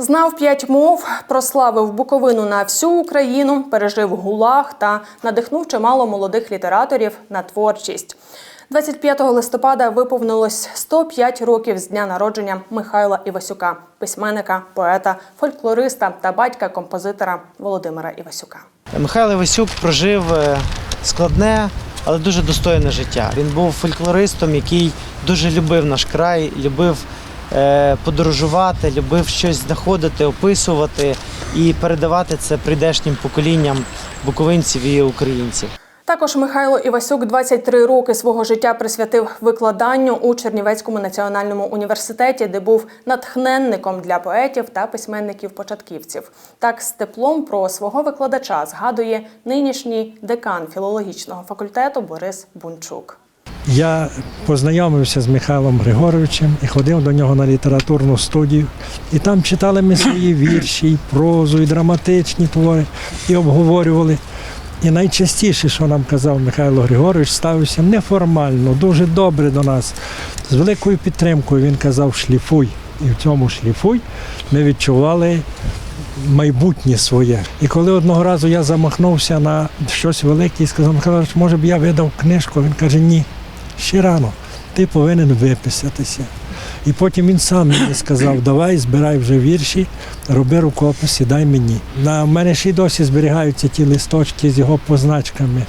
Знав п'ять мов, прославив Буковину на всю Україну, пережив гулаг та надихнув чимало молодих літераторів на творчість. 25 листопада виповнилось 105 років з дня народження Михайла Івасюка, письменника, поета, фольклориста та батька композитора Володимира Івасюка. Михайло Івасюк прожив е, складне, але дуже достойне життя. Він був фольклористом, який дуже любив наш край, любив подорожувати, любив щось знаходити, описувати і передавати це прийдешнім поколінням буковинців і українців. Також Михайло Івасюк 23 роки свого життя присвятив викладанню у Чернівецькому національному університеті, де був натхненником для поетів та письменників-початківців. Так з теплом про свого викладача згадує нинішній декан філологічного факультету Борис Бунчук. Я познайомився з Михайлом Григоровичем і ходив до нього на літературну студію. І там читали ми свої вірші, і прозу, і драматичні твори, і обговорювали. І найчастіше, що нам казав Михайло Григорович, ставився неформально, дуже добре до нас, з великою підтримкою. Він казав шліфуй. І в цьому шліфуй ми відчували майбутнє своє. І коли одного разу я замахнувся на щось велике і сказав, Михайло, може б я видав книжку, він каже, ні, ще рано, ти повинен виписатися. І потім він сам мені сказав, давай збирай вже вірші, роби рукопис і дай мені. На мене ще й досі зберігаються ті листочки з його позначками.